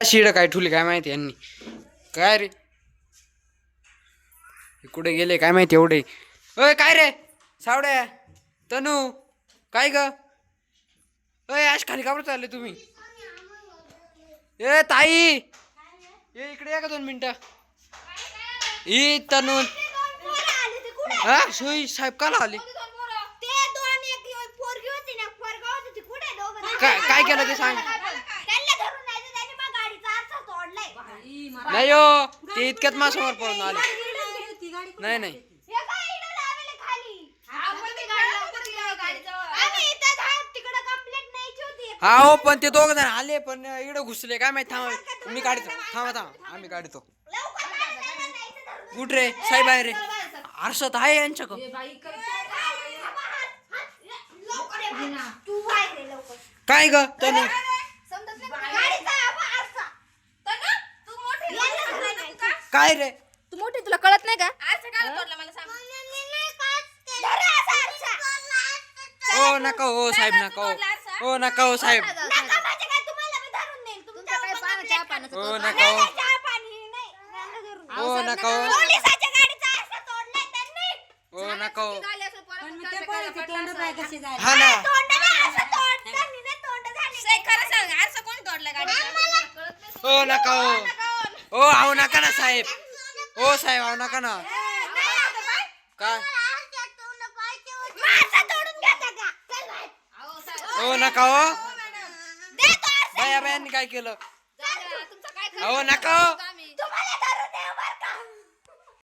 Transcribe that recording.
Should काय ठुली काय माहिती यांनी? काय रे? कुठे गेले काय माहिती एवढे? अय काय रे? सावड्या तनू काय ग? अय आज खाली काबर चालले तुम्ही. ए ताई! ये इकडे या का दोन मिनिटं. ई तनू. हा सोयी साहेब काला आले? काय काय केलं ते सांग. नाही हो ते इतक्यात माझ्यासमोर पळून आले. नाही नाही. हा हो पण ते दोघ जण आले पण इकडे घुसले. काय माहिती थांबा मी काढतो थांबा थांबा आम्ही काढतो कुठ रे साहेब आहे रे. आरसत आहे यांच्याकडं. काय ग तनू काय रे? तू मोठी तुला कळत नाही का? हो नका हो साहेब नका हो. हो नका हो साहेब. तुमच्या काय पानं चहा पाण्याचं हो कौतुक? नका हो. हो नका हो. हो नका हो. झाली असं पोरं पण कुठं त्या फेकायला पोरीचे पडलं तोंड असं. पाय कसे झाले? हा ना. से खरं सांग आरसा कोणी तोडला गाडीचा? हो नका हो. हो आहो नका ना साहेब. हो साहेब आहो नका ना. काय? हो नका हो. बाया बायांनी काय केलं? तुमचं काय अहो नका हो.